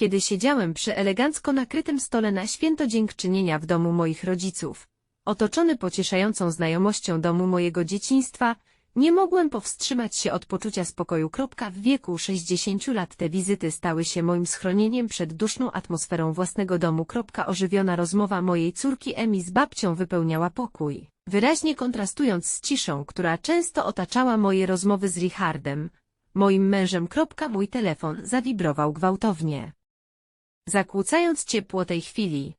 kiedy siedziałem przy elegancko nakrytym stole na święto dziękczynienia w domu moich rodziców. Otoczony pocieszającą znajomością domu mojego dzieciństwa, nie mogłem powstrzymać się od poczucia spokoju. W wieku 60 lat te wizyty stały się moim schronieniem przed duszną atmosferą własnego domu. Ożywiona rozmowa mojej córki Emi z babcią wypełniała pokój, wyraźnie kontrastując z ciszą, która często otaczała moje rozmowy z Richardem, moim mężem. Mój telefon zawibrował gwałtownie, zakłócając ciepło tej chwili.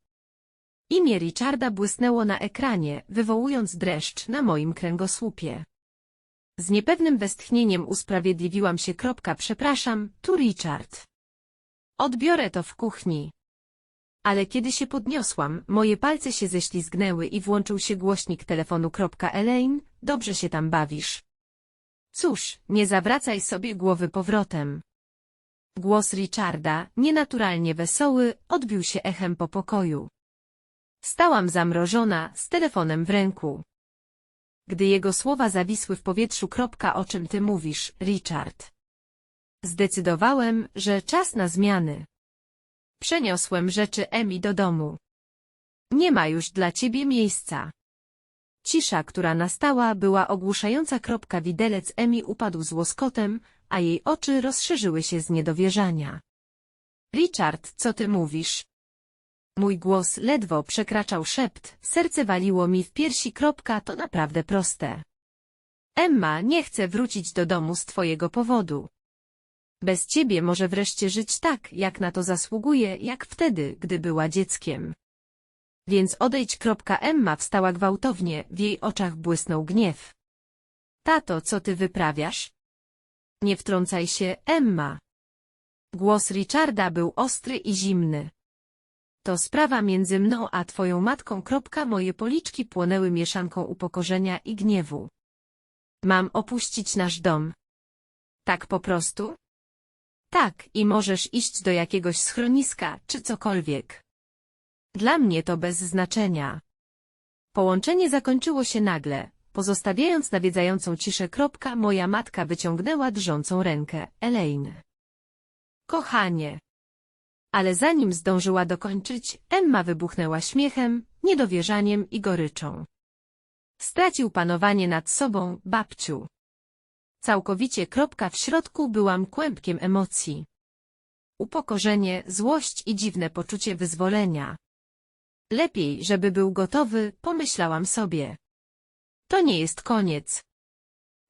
Imię Richarda błysnęło na ekranie, wywołując dreszcz na moim kręgosłupie. Z niepewnym westchnieniem usprawiedliwiłam się. Kropka, przepraszam, tu Richard. Odbiorę to w kuchni. Ale kiedy się podniosłam, moje palce się ześlizgnęły i włączył się głośnik telefonu. Elaine, dobrze się tam bawisz. Cóż, nie zawracaj sobie głowy powrotem. Głos Richarda, nienaturalnie wesoły, odbił się echem po pokoju. Stałam zamrożona, z telefonem w ręku. Gdy jego słowa zawisły w powietrzu. Kropka, o czym ty mówisz, Richard? Zdecydowałem, że czas na zmiany. Przeniosłem rzeczy Emi do domu. Nie ma już dla ciebie miejsca. Cisza, która nastała, była ogłuszająca. Widelec Emi upadł z łoskotem, a jej oczy rozszerzyły się z niedowierzania. Richard, co ty mówisz? Mój głos ledwo przekraczał szept, serce waliło mi w piersi. Kropka, to naprawdę proste. Emma nie chce wrócić do domu z twojego powodu. Bez ciebie może wreszcie żyć tak, jak na to zasługuje, jak wtedy, gdy była dzieckiem. Więc odejdź. Emma wstała gwałtownie, w jej oczach błysnął gniew. Tato, co ty wyprawiasz? Nie wtrącaj się, Emma. Głos Richarda był ostry i zimny. To sprawa między mną a twoją matką. Moje policzki płonęły mieszanką upokorzenia i gniewu. Mam opuścić nasz dom. Tak po prostu? Tak, i możesz iść do jakiegoś schroniska, czy cokolwiek. Dla mnie to bez znaczenia. Połączenie zakończyło się nagle, pozostawiając nawiedzającą ciszę. Kropka, moja matka wyciągnęła drżącą rękę, Elaine. Kochanie. Ale zanim zdążyła dokończyć, Emma wybuchnęła śmiechem, niedowierzaniem i goryczą. Stracił panowanie nad sobą, babciu. Całkowicie kropka w środku byłam kłębkiem emocji. Upokorzenie, złość i dziwne poczucie wyzwolenia. Lepiej, żeby był gotowy, pomyślałam sobie. To nie jest koniec.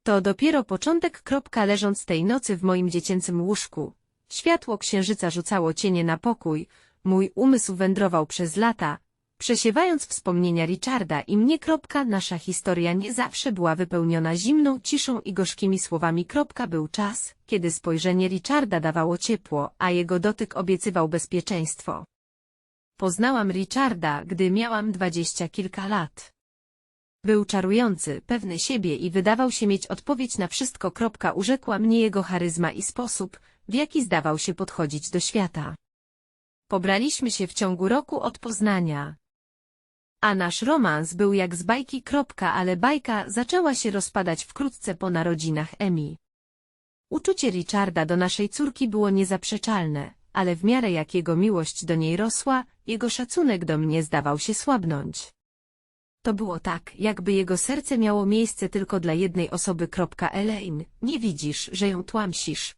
To dopiero początek. Leżąc tej nocy w moim dziecięcym łóżku. Światło księżyca rzucało cienie na pokój, mój umysł wędrował przez lata, przesiewając wspomnienia Richarda i mnie. Nasza historia nie zawsze była wypełniona zimną ciszą i gorzkimi słowami. Był czas, kiedy spojrzenie Richarda dawało ciepło, a jego dotyk obiecywał bezpieczeństwo. Poznałam Richarda, gdy miałam dwadzieścia kilka lat. Był czarujący, pewny siebie i wydawał się mieć odpowiedź na wszystko. Urzekła mnie jego charyzma i sposób, w jaki zdawał się podchodzić do świata. Pobraliśmy się w ciągu roku od poznania. A nasz romans był jak z bajki. Ale bajka zaczęła się rozpadać wkrótce po narodzinach Emi. Uczucie Richarda do naszej córki było niezaprzeczalne, ale w miarę jak jego miłość do niej rosła, jego szacunek do mnie zdawał się słabnąć. To było tak, jakby jego serce miało miejsce tylko dla jednej osoby. Elaine, nie widzisz, że ją tłamsisz.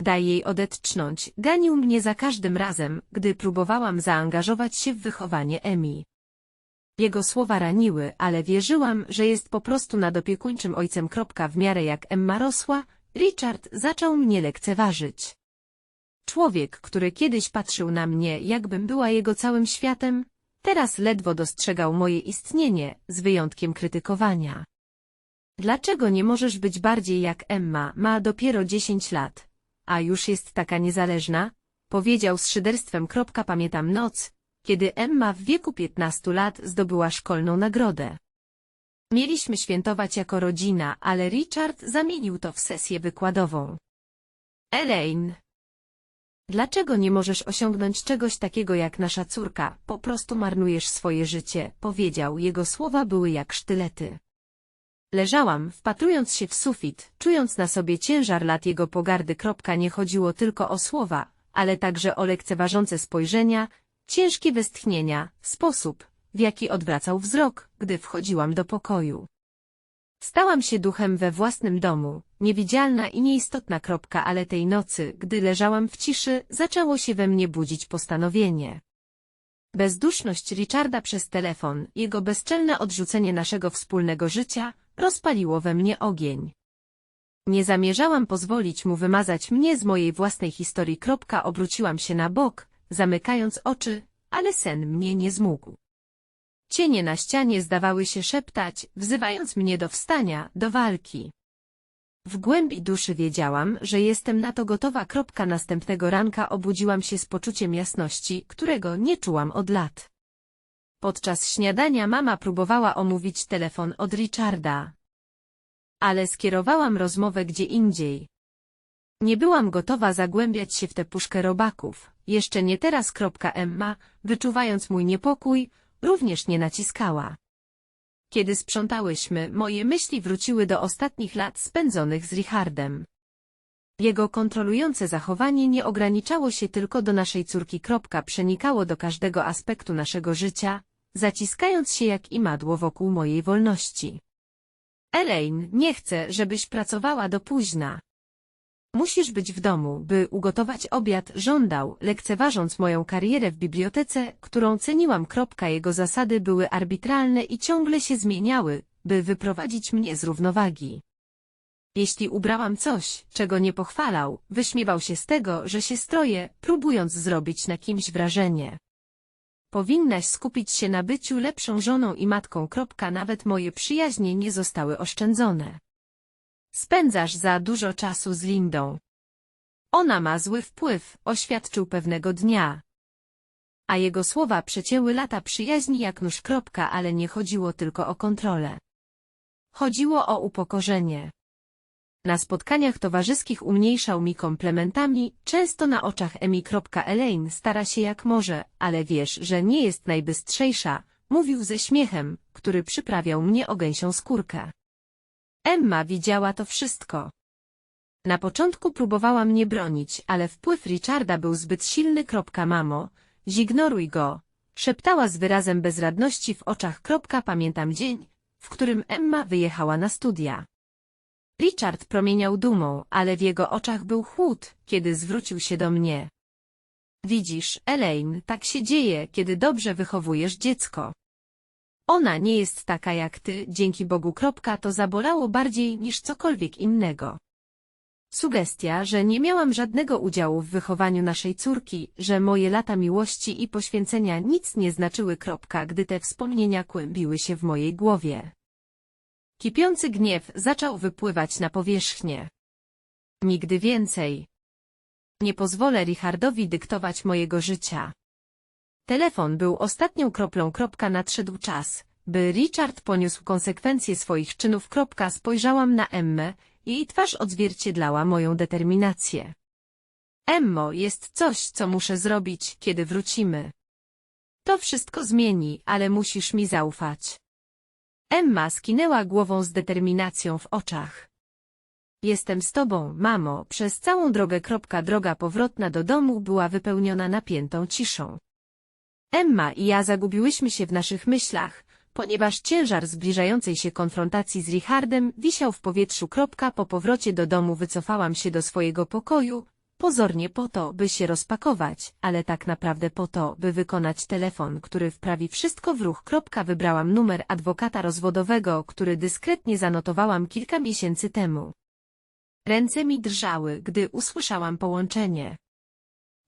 Daj jej odetchnąć, ganił mnie za każdym razem, gdy próbowałam zaangażować się w wychowanie Emi. Jego słowa raniły, ale wierzyłam, że jest po prostu nadopiekuńczym ojcem. W miarę jak Emma rosła, Richard zaczął mnie lekceważyć. Człowiek, który kiedyś patrzył na mnie, jakbym była jego całym światem, teraz ledwo dostrzegał moje istnienie, z wyjątkiem krytykowania. Dlaczego nie możesz być bardziej jak Emma, ma dopiero dziesięć lat, a już jest taka niezależna? Powiedział z szyderstwem. Pamiętam noc, kiedy Emma w wieku piętnastu lat zdobyła szkolną nagrodę. Mieliśmy świętować jako rodzina, ale Richard zamienił to w sesję wykładową. Elaine, Dlaczego nie możesz osiągnąć czegoś takiego jak nasza córka? Po prostu marnujesz swoje życie, powiedział. Jego słowa były jak sztylety. Leżałam, wpatrując się w sufit, czując na sobie ciężar lat jego pogardy. Nie chodziło tylko o słowa, ale także o lekceważące spojrzenia, ciężkie westchnienia, sposób, w jaki odwracał wzrok, gdy wchodziłam do pokoju. Stałam się duchem we własnym domu, niewidzialna i nieistotna kropka, ale tej nocy, gdy leżałam w ciszy, zaczęło się we mnie budzić postanowienie. Bezduszność Richarda przez telefon, jego bezczelne odrzucenie naszego wspólnego życia, rozpaliło we mnie ogień. Nie zamierzałam pozwolić mu wymazać mnie z mojej własnej historii. Obróciłam się na bok, zamykając oczy, ale sen mnie nie zmógł. Cienie na ścianie zdawały się szeptać, wzywając mnie do wstania, do walki. W głębi duszy wiedziałam, że jestem na to gotowa. Kropka następnego ranka obudziłam się z poczuciem jasności, którego nie czułam od lat. Podczas śniadania mama próbowała omówić telefon od Richarda. Ale skierowałam rozmowę gdzie indziej. Nie byłam gotowa zagłębiać się w tę puszkę robaków. Jeszcze nie teraz. Emma, wyczuwając mój niepokój, również nie naciskała. Kiedy sprzątałyśmy, moje myśli wróciły do ostatnich lat spędzonych z Richardem. Jego kontrolujące zachowanie nie ograniczało się tylko do naszej córki. Przenikało do każdego aspektu naszego życia, zaciskając się jak imadło wokół mojej wolności. Elaine, nie chcę, żebyś pracowała do późna. Musisz być w domu, by ugotować obiad, żądał, lekceważąc moją karierę w bibliotece, którą ceniłam. Kropka jego zasady były arbitralne i ciągle się zmieniały, by wyprowadzić mnie z równowagi. Jeśli ubrałam coś, czego nie pochwalał, wyśmiewał się z tego, że się stroję, próbując zrobić na kimś wrażenie. Powinnaś skupić się na byciu lepszą żoną i matką. Kropka, nawet moje przyjaźnie nie zostały oszczędzone. Spędzasz za dużo czasu z Lindą. Ona ma zły wpływ, oświadczył pewnego dnia. A jego słowa przecięły lata przyjaźni jak nóż. Kropka, ale nie chodziło tylko o kontrolę. Chodziło o upokorzenie. Na spotkaniach towarzyskich umniejszał mi komplementami, często na oczach Emi. Elaine stara się jak może, ale wiesz, że nie jest najbystrzejsza, mówił ze śmiechem, który przyprawiał mnie o gęsią skórkę. Emma widziała to wszystko. Na początku próbowała mnie bronić, ale wpływ Richarda był zbyt silny. Mamo, zignoruj go, szeptała z wyrazem bezradności w oczach. Pamiętam dzień, w którym Emma wyjechała na studia. Richard promieniał dumą, ale w jego oczach był chłód, kiedy zwrócił się do mnie. Widzisz, Elaine, tak się dzieje, kiedy dobrze wychowujesz dziecko. Ona nie jest taka jak ty, dzięki Bogu. Kropka, to zabolało bardziej niż cokolwiek innego. Sugestia, że nie miałam żadnego udziału w wychowaniu naszej córki, że moje lata miłości i poświęcenia nic nie znaczyły. Kropka, gdy te wspomnienia kłębiły się w mojej głowie. Kipiący gniew zaczął wypływać na powierzchnię. Nigdy więcej. Nie pozwolę Richardowi dyktować mojego życia. Telefon był ostatnią kroplą. Nadszedł czas, by Richard poniósł konsekwencje swoich czynów. Spojrzałam na Emmę, jej twarz odzwierciedlała moją determinację. Emmo, jest coś, co muszę zrobić, kiedy wrócimy. To wszystko zmieni, ale musisz mi zaufać. Emma skinęła głową z determinacją w oczach. Jestem z tobą, mamo, przez całą drogę. Droga powrotna do domu była wypełniona napiętą ciszą. Emma i ja zagubiłyśmy się w naszych myślach, ponieważ ciężar zbliżającej się konfrontacji z Richardem wisiał w powietrzu. Po powrocie do domu wycofałam się do swojego pokoju, pozornie po to, by się rozpakować, ale tak naprawdę po to, by wykonać telefon, który wprawi wszystko w ruch. Wybrałam numer adwokata rozwodowego, który dyskretnie zanotowałam kilka miesięcy temu. Ręce mi drżały, gdy usłyszałam połączenie.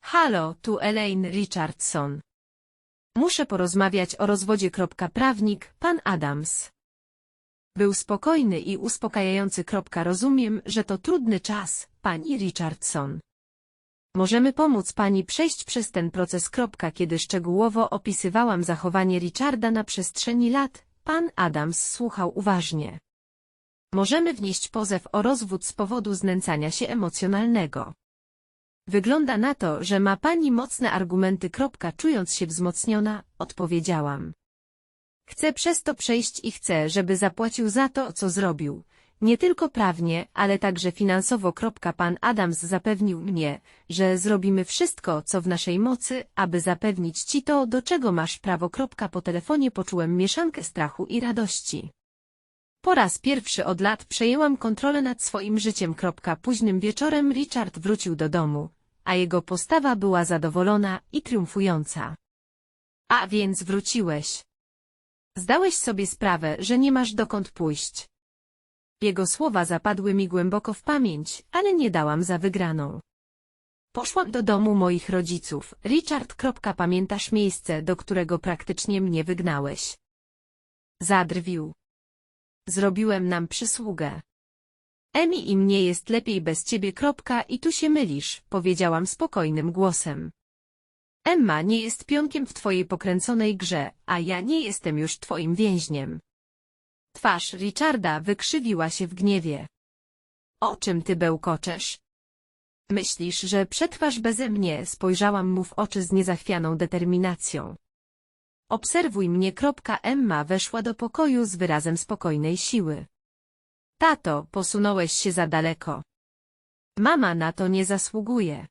Halo, tu Elaine Richardson. Muszę porozmawiać o rozwodzie. Prawnik, pan Adams. Był spokojny i uspokajający. Rozumiem, że to trudny czas, pani Richardson. Możemy pomóc pani przejść przez ten proces. Kiedy szczegółowo opisywałam zachowanie Richarda na przestrzeni lat, pan Adams słuchał uważnie. Możemy wnieść pozew o rozwód z powodu znęcania się emocjonalnego. Wygląda na to, że ma pani mocne argumenty. Czując się wzmocniona, odpowiedziałam. Chcę przez to przejść i chcę, żeby zapłacił za to, co zrobił. nie tylko prawnie, ale także finansowo. Pan Adams zapewnił mnie, że zrobimy wszystko, co w naszej mocy, aby zapewnić ci to, do czego masz prawo. Po telefonie poczułem mieszankę strachu i radości. Po raz pierwszy od lat przejęłam kontrolę nad swoim życiem. Późnym wieczorem Richard wrócił do domu, a jego postawa była zadowolona i triumfująca. A więc wróciłeś. Zdałeś sobie sprawę, że nie masz dokąd pójść. Jego słowa zapadły mi głęboko w pamięć, ale nie dałam za wygraną. Poszłam do domu moich rodziców. Richard. Pamiętasz miejsce, do którego praktycznie mnie wygnałeś? Zadrwił. Zrobiłem nam przysługę. Emi i mnie jest lepiej bez ciebie. Kropka, I tu się mylisz, powiedziałam spokojnym głosem. Emma nie jest pionkiem w twojej pokręconej grze, a ja nie jestem już twoim więźniem. Twarz Richarda wykrzywiła się w gniewie. O czym ty bełkoczesz? Myślisz, że przetrwasz beze mnie? Spojrzałam mu w oczy z niezachwianą determinacją. Obserwuj mnie. Emma weszła do pokoju z wyrazem spokojnej siły. Tato, posunąłeś się za daleko. Mama na to nie zasługuje.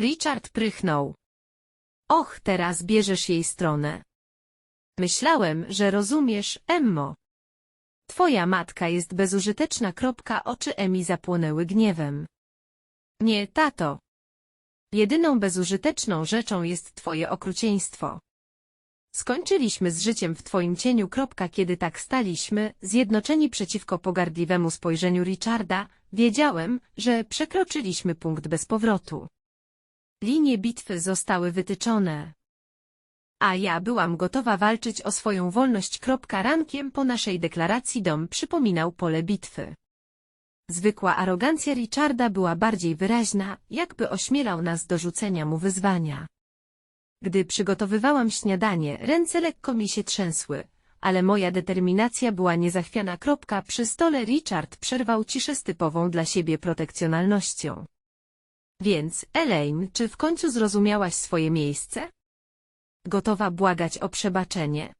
Richard prychnął. Och, teraz bierzesz jej stronę. Myślałem, że rozumiesz, Emmo. Twoja matka jest bezużyteczna. Kropka, oczy Emi zapłonęły gniewem. Nie, tato. Jedyną bezużyteczną rzeczą jest twoje okrucieństwo. Skończyliśmy z życiem w twoim cieniu. Kiedy tak staliśmy, zjednoczeni przeciwko pogardliwemu spojrzeniu Richarda, wiedziałem, że przekroczyliśmy punkt bez powrotu. Linie bitwy zostały wytyczone. A ja byłam gotowa walczyć o swoją wolność. Rankiem po naszej deklaracji dom przypominał pole bitwy. Zwykła arogancja Richarda była bardziej wyraźna, jakby ośmielał nas do rzucenia mu wyzwania. Gdy przygotowywałam śniadanie, ręce lekko mi się trzęsły, ale moja determinacja była niezachwiana. Przy stole Richard przerwał ciszę z typową dla siebie protekcjonalnością. Więc, Elaine, czy w końcu zrozumiałaś swoje miejsce? Gotowa błagać o przebaczenie.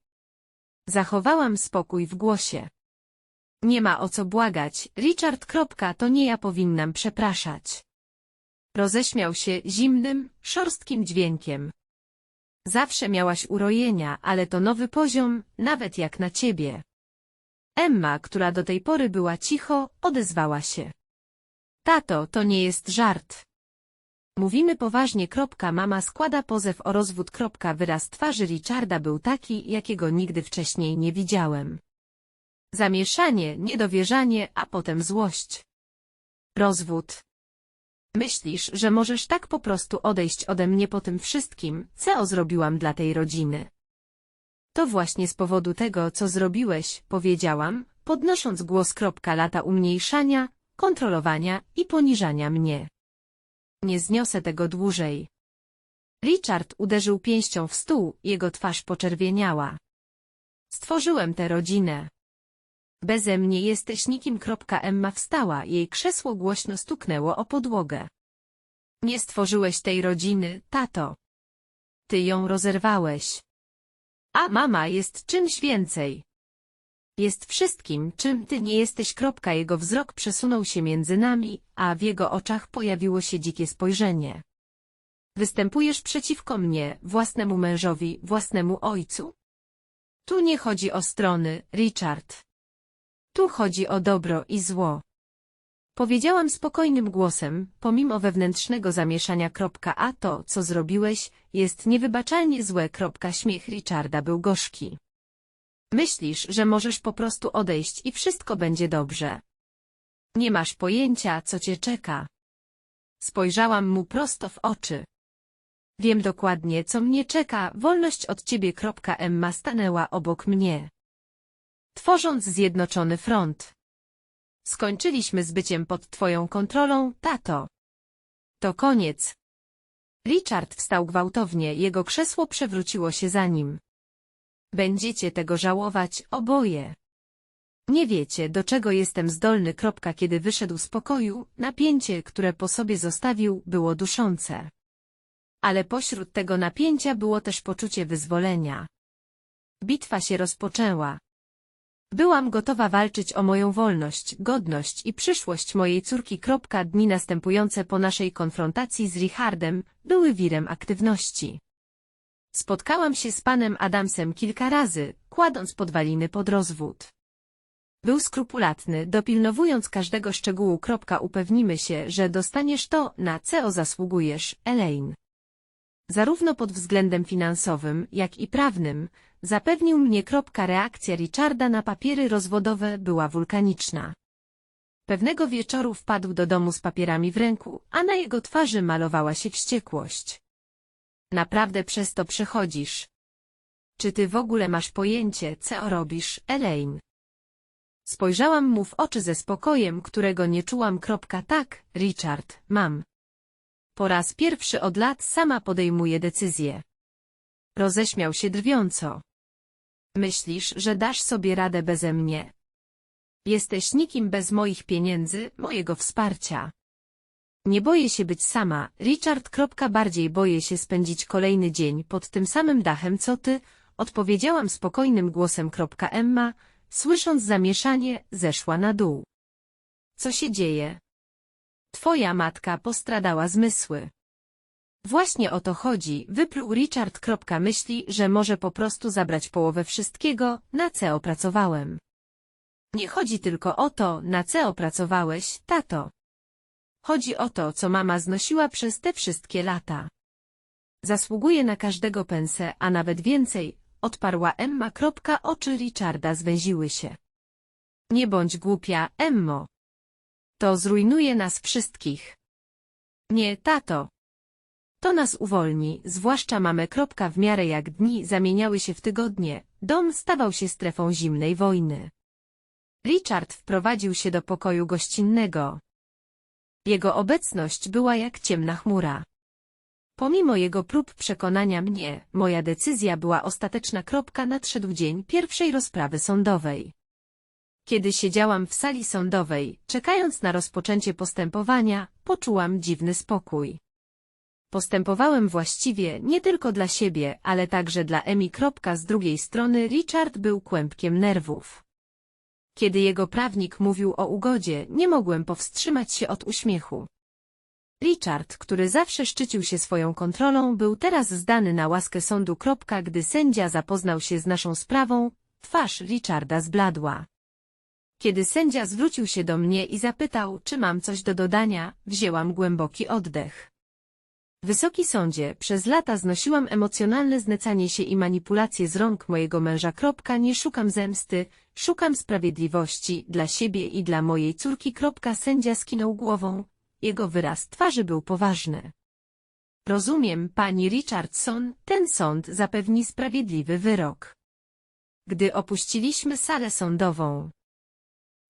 Zachowałam spokój w głosie. Nie ma o co błagać, Richard. To nie ja powinnam przepraszać. Roześmiał się zimnym, szorstkim dźwiękiem. Zawsze miałaś urojenia, ale to nowy poziom, nawet jak na ciebie. Emma, która do tej pory była cicho, odezwała się. Tato, to nie jest żart. Mówimy poważnie. Mama składa pozew o rozwód. Wyraz twarzy Richarda był taki, jakiego nigdy wcześniej nie widziałem. Zamieszanie, niedowierzanie, a potem złość. Rozwód. Myślisz, że możesz tak po prostu odejść ode mnie po tym wszystkim, co zrobiłam dla tej rodziny. To właśnie z powodu tego, co zrobiłeś, powiedziałam, podnosząc głos. Lata umniejszania, kontrolowania i poniżania mnie. Nie zniosę tego dłużej. Richard uderzył pięścią w stół, jego twarz poczerwieniała. Stworzyłem tę rodzinę. Beze mnie jesteś nikim. Emma wstała, jej krzesło głośno stuknęło o podłogę. Nie stworzyłeś tej rodziny, tato. Ty ją rozerwałeś. A mama jest czymś więcej. Jest wszystkim, czym ty nie jesteś. Jego wzrok przesunął się między nami, a w jego oczach pojawiło się dzikie spojrzenie. Występujesz przeciwko mnie, własnemu mężowi, własnemu ojcu? Tu nie chodzi o strony, Richard. Tu chodzi o dobro i zło. Powiedziałam spokojnym głosem, pomimo wewnętrznego zamieszania. A to, co zrobiłeś, jest niewybaczalnie złe. Śmiech Richarda był gorzki. Myślisz, że możesz po prostu odejść i wszystko będzie dobrze. Nie masz pojęcia, co cię czeka. Spojrzałam mu prosto w oczy. Wiem dokładnie, co mnie czeka, wolność od ciebie. Emma stanęła obok mnie. Tworząc zjednoczony front. Skończyliśmy z byciem pod twoją kontrolą, tato. To koniec. Richard wstał gwałtownie, jego krzesło przewróciło się za nim. Będziecie tego żałować, oboje. Nie wiecie, do czego jestem zdolny. Kiedy wyszedł z pokoju, napięcie, które po sobie zostawił, było duszące. Ale pośród tego napięcia było też poczucie wyzwolenia. Bitwa się rozpoczęła. Byłam gotowa walczyć o moją wolność, godność i przyszłość mojej córki. Dni następujące po naszej konfrontacji z Richardem były wirem aktywności. Spotkałam się z panem Adamsem kilka razy, kładąc podwaliny pod rozwód. Był skrupulatny, dopilnowując każdego szczegółu. Upewnimy się, że dostaniesz to, na co zasługujesz, Elaine. Zarówno pod względem finansowym, jak i prawnym, zapewnił mnie. Reakcja Richarda na papiery rozwodowe była wulkaniczna. Pewnego wieczoru wpadł do domu z papierami w ręku, a na jego twarzy malowała się wściekłość. Naprawdę przez to przechodzisz. Czy ty w ogóle masz pojęcie, co robisz, Elaine? Spojrzałam mu w oczy ze spokojem, którego nie czułam. Tak, Richard, mam. Po raz pierwszy od lat sama podejmuję decyzję. Roześmiał się drwiąco. Myślisz, że dasz sobie radę beze mnie? Jesteś nikim bez moich pieniędzy, mojego wsparcia. Nie boję się być sama, Richard. Bardziej boję się spędzić kolejny dzień pod tym samym dachem co ty, odpowiedziałam spokojnym głosem. Emma, słysząc zamieszanie, zeszła na dół. Co się dzieje? Twoja matka postradała zmysły. Właśnie o to chodzi, wypluł Richard. Myśli, że może po prostu zabrać połowę wszystkiego, na co opracowałem. Nie chodzi tylko o to, na co opracowałeś, tato. Chodzi o to, co mama znosiła przez te wszystkie lata. Zasługuje na każdego pensę, a nawet więcej, odparła Emma. Oczy Richarda zwęziły się. Nie bądź głupia, Emmo. To zrujnuje nas wszystkich. Nie, tato. To nas uwolni, zwłaszcza mamy. Kropka, W miarę jak dni zamieniały się w tygodnie, dom stawał się strefą zimnej wojny. Richard wprowadził się do pokoju gościnnego. Jego obecność była jak ciemna chmura. Pomimo jego prób przekonania mnie, moja decyzja była ostateczna. Kropka nadszedł dzień pierwszej rozprawy sądowej. Kiedy siedziałam w sali sądowej, czekając na rozpoczęcie postępowania, poczułam dziwny spokój. Postępowałem właściwie nie tylko dla siebie, ale także dla Emi. Z drugiej strony Richard był kłębkiem nerwów. Kiedy jego prawnik mówił o ugodzie, nie mogłem powstrzymać się od uśmiechu. Richard, który zawsze szczycił się swoją kontrolą, był teraz zdany na łaskę sądu. Gdy sędzia zapoznał się z naszą sprawą, twarz Richarda zbladła. Kiedy sędzia zwrócił się do mnie i zapytał, czy mam coś do dodania, wzięłam głęboki oddech. Wysoki sądzie, przez lata znosiłam emocjonalne znecanie się i manipulacje z rąk mojego męża. Kropka, nie szukam zemsty, szukam sprawiedliwości dla siebie i dla mojej córki. Kropka, sędzia skinął głową. Jego wyraz twarzy był poważny. Rozumiem, pani Richardson, ten sąd zapewni sprawiedliwy wyrok. Gdy opuściliśmy salę sądową,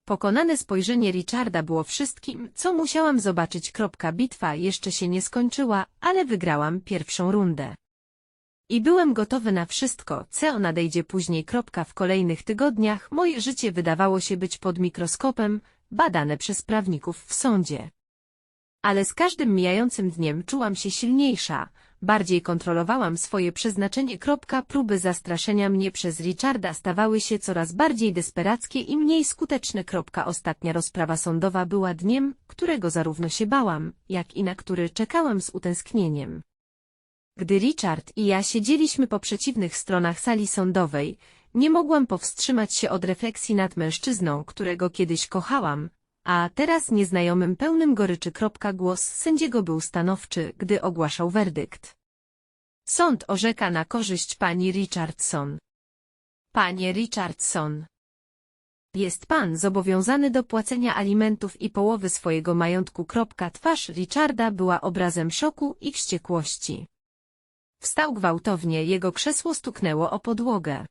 Pokonane spojrzenie Richarda było wszystkim, co musiałam zobaczyć. Bitwa jeszcze się nie skończyła, ale wygrałam pierwszą rundę. I byłem gotowy na wszystko, co nadejdzie później. W kolejnych tygodniach moje życie wydawało się być pod mikroskopem, badane przez prawników w sądzie. Ale z każdym mijającym dniem czułam się silniejsza, bardziej kontrolowałam swoje przeznaczenie. Próby zastraszenia mnie przez Richarda stawały się coraz bardziej desperackie i mniej skuteczne. Ostatnia rozprawa sądowa była dniem, którego zarówno się bałam, jak i na który czekałam z utęsknieniem. Gdy Richard i ja siedzieliśmy po przeciwnych stronach sali sądowej, nie mogłam powstrzymać się od refleksji nad mężczyzną, którego kiedyś kochałam, a teraz nieznajomym pełnym goryczy. Głos sędziego był stanowczy, gdy ogłaszał werdykt. Sąd orzeka na korzyść pani Richardson. Panie Richardson. Jest pan zobowiązany do płacenia alimentów i połowy swojego majątku. Twarz Richarda była obrazem szoku i wściekłości. Wstał gwałtownie, jego krzesło stuknęło o podłogę.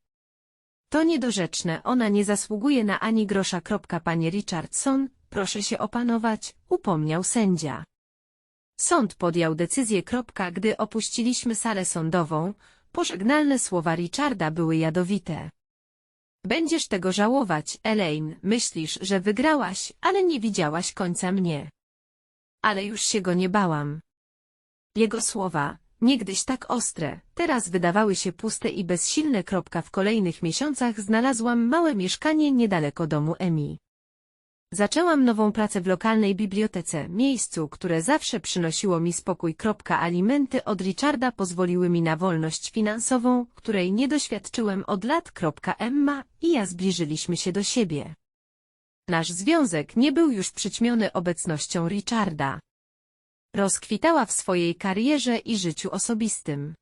To niedorzeczne, ona nie zasługuje na ani grosza. Panie Richardson, Proszę się opanować, upomniał sędzia. Sąd podjął decyzję. Gdy opuściliśmy salę sądową, pożegnalne słowa Richarda były jadowite. Będziesz tego żałować, Elaine, myślisz, że wygrałaś, ale nie widziałaś końca mnie. Ale już się go nie bałam. Jego słowa, Niegdyś tak ostre, teraz wydawały się puste i bezsilne. W kolejnych miesiącach znalazłam małe mieszkanie niedaleko domu Emi. Zaczęłam nową pracę w lokalnej bibliotece, miejscu, które zawsze przynosiło mi spokój. Alimenty od Richarda pozwoliły mi na wolność finansową, której nie doświadczyłem od lat. Emma i ja zbliżyliśmy się do siebie. Nasz związek nie był już przyćmiony obecnością Richarda. Rozkwitała w swojej karierze i życiu osobistym.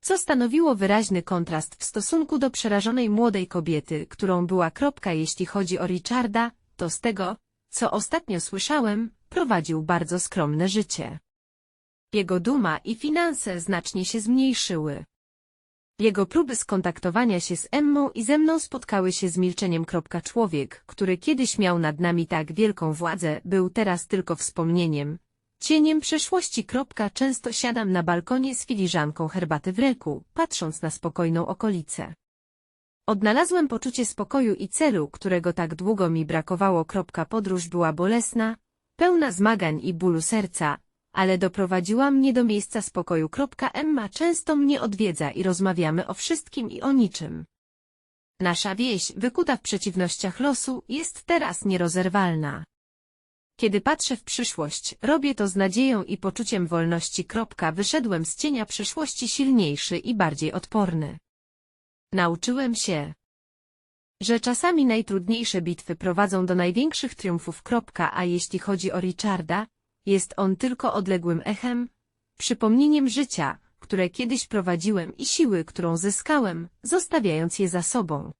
Co stanowiło wyraźny kontrast w stosunku do przerażonej młodej kobiety, którą była. Kropka, jeśli chodzi o Richarda, to z tego, co ostatnio słyszałem, prowadził bardzo skromne życie. Jego duma i finanse znacznie się zmniejszyły. Jego próby skontaktowania się z Emmą i ze mną spotkały się z milczeniem. Człowiek, który kiedyś miał nad nami tak wielką władzę, był teraz tylko wspomnieniem, cieniem przeszłości. Często siadam na balkonie z filiżanką herbaty w ręku, patrząc na spokojną okolicę. Odnalazłem poczucie spokoju i celu, którego tak długo mi brakowało. Podróż była bolesna, pełna zmagań i bólu serca, ale doprowadziła mnie do miejsca spokoju. Emma często mnie odwiedza i rozmawiamy o wszystkim i o niczym. Nasza wieś, wykuta w przeciwnościach losu, jest teraz nierozerwalna. Kiedy patrzę w przyszłość, robię to z nadzieją i poczuciem wolności. Wyszedłem z cienia przeszłości silniejszy i bardziej odporny. Nauczyłem się, że czasami najtrudniejsze bitwy prowadzą do największych triumfów. A jeśli chodzi o Richarda, jest on tylko odległym echem, przypomnieniem życia, które kiedyś prowadziłem i siły, którą zyskałem, zostawiając je za sobą.